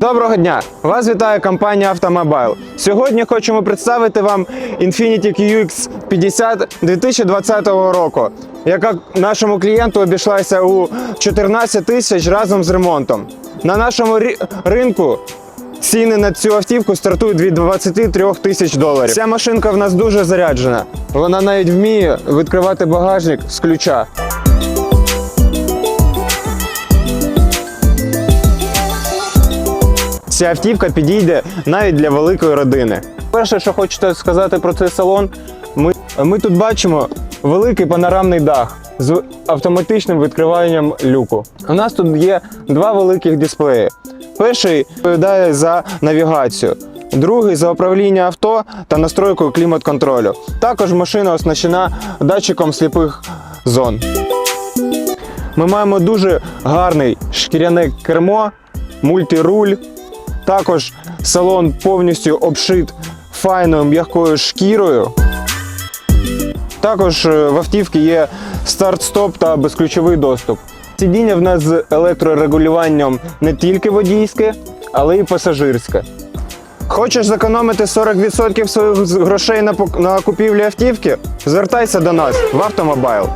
Доброго дня! Вас вітає компанія Автомобайл. Сьогодні хочемо представити вам Infiniti QX 50 2020 року, яка нашому клієнту обійшлася у 14 тисяч разом з ремонтом. На нашому ринку ціни на цю автівку стартують від 23 тисяч доларів. Ця машинка в нас дуже заряджена. Вона навіть вміє відкривати багажник з ключа. Ця автівка підійде навіть для великої родини. Перше, що хочете сказати про цей салон, ми, ми тут бачимо великий панорамний дах з автоматичним відкриванням люку. У нас тут є два великих дисплеї. Перший відповідає за навігацію, другий за управління авто та настройкою клімат-контролю. Також машина оснащена датчиком сліпих зон. Ми маємо дуже гарний шкіряне кермо, мультируль. Також салон повністю обшит файною м'якою шкірою. Також е, в автівці є старт-стоп та безключовий доступ. Сидіння в нас з електрорегулюванням не тільки водійське, але й пасажирське. Хочеш зекономити 40% своїх грошей на купівлі автівки? Звертайся до нас в Автомобайл.